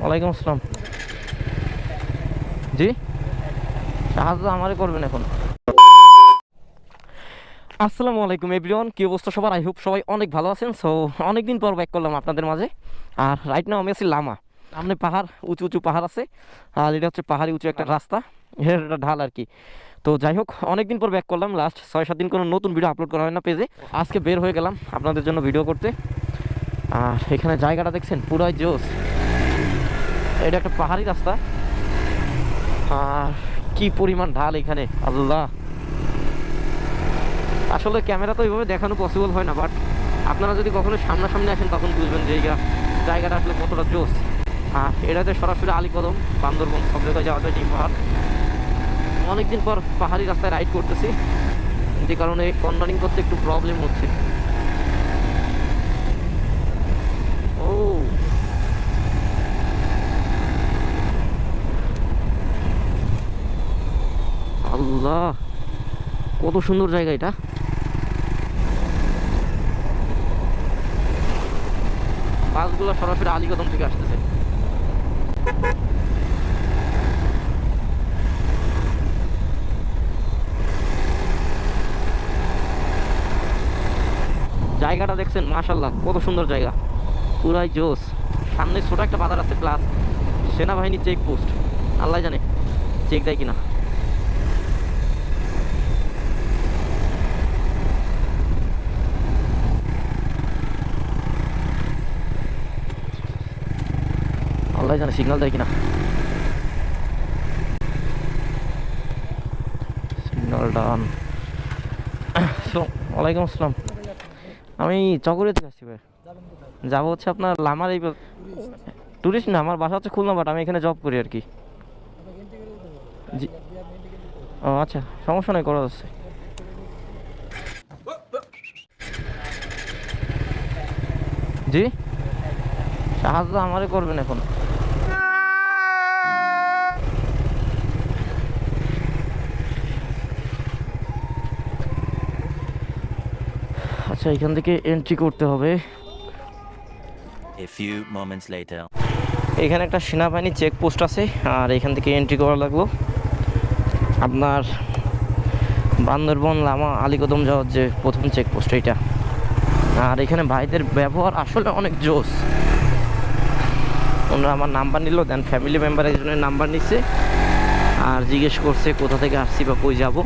ওয়ালাইকুম আসসালাম জি? সাহায্য আমারে করবেন এখন। আসসালামু আলাইকুম এভরিওয়ান কি অবস্থা সবার? আই হোপ সবাই অনেক ভালো আছেন। সো অনেকদিন পর ব্যাক করলাম আপনাদের মাঝে। আর রাইট নাও আমি আছি লামা। সামনে পাহাড়, উঁচু উঁচু পাহাড় আছে। আর এটা হচ্ছে পাহাড়ি উঁচু একটা রাস্তা। একটা ঢাল আর কি। তো যাই হোক, অনেকদিন পর ব্যাক করলাম। লাস্ট ছয়, সাত দিন কোনো নতুন ভিডিও আপলোড করা হয় না পেজে। আজকে বের হয়ে গেলাম আপনাদের জন্য ভিডিও করতে। আর এখানে জায়গাটা দেখছেন? পুরাই জোস এটা একটা পাহাড়ি রাস্তা। আর কি পরিমাণ ঢাল এখানে, আল্লাহ। আসলে ক্যামেরা তো এইভাবে দেখানো পসিবল হয় না বাট আপনারা যদি কখনো সামনাসামনি আসেন, তখন বুঝবেন যে এই গা- জায়গাটা আসলে কতটা জোস আর এটাতে সরাসরি আলিকদম, বান্দরবন, সব জায়গায় যাওয়া যায় এই পাহাড়। অনেকদিন পর পাহাড়ি রাস্তায় রাইড করতেছি। যে কারণে কর্নারিং করতে একটু প্রবলেম হচ্ছে ও আল্লাহ, কত সুন্দর জায়গা এটা। বাসগুলো সরাসরি আলিকদম থেকে আসতেছে। জায়গাটা দেখছেন মাশাল্লাহ কত সুন্দর জায়গা। পুরাই জোস। সামনে ছোট একটা বাজার আছে, প্লাস সেনাবাহিনী চেক পোস্ট আল্লাহ জানে চেক দেয় কিনা। আল্লাহ জানে সিগন্যাল দেয় কিনা? সিগন্যাল ডান ওয়ালাইকুম আসসালাম। আমি চকরিয়া থেকে আসছি ভাই। যাব হচ্ছে আপনার লামার এই টুরিস্ট না, আমার বাসা হচ্ছে খুলনা বাট আমি এখানে জব করি আর কি। ও আচ্ছা সমস্যা নেই, করা যাচ্ছে। জি? সাহায্য আমারই করবেন এখন। আচ্ছা এখান থেকে এন্ট্রি করতে হবে. এখানে একটা সেনাবাহিনী চেকপোস্ট আছে আর এখান থেকে এন্ট্রি করা লাগল আপনার বান্দরবন লামা আলিকদম যাওয়ার যে প্রথম চেকপোস্ট এইটা। আর এখানে ভাইদের ব্যবহার আসলে অনেক জোস। ওনারা আমার নাম্বার নিল দেন ফ্যামিলি মেম্বার একজনের নাম্বার নিচ্ছে আর জিজ্ঞেস করছে কোথা থেকে আসছি বা কই যাব।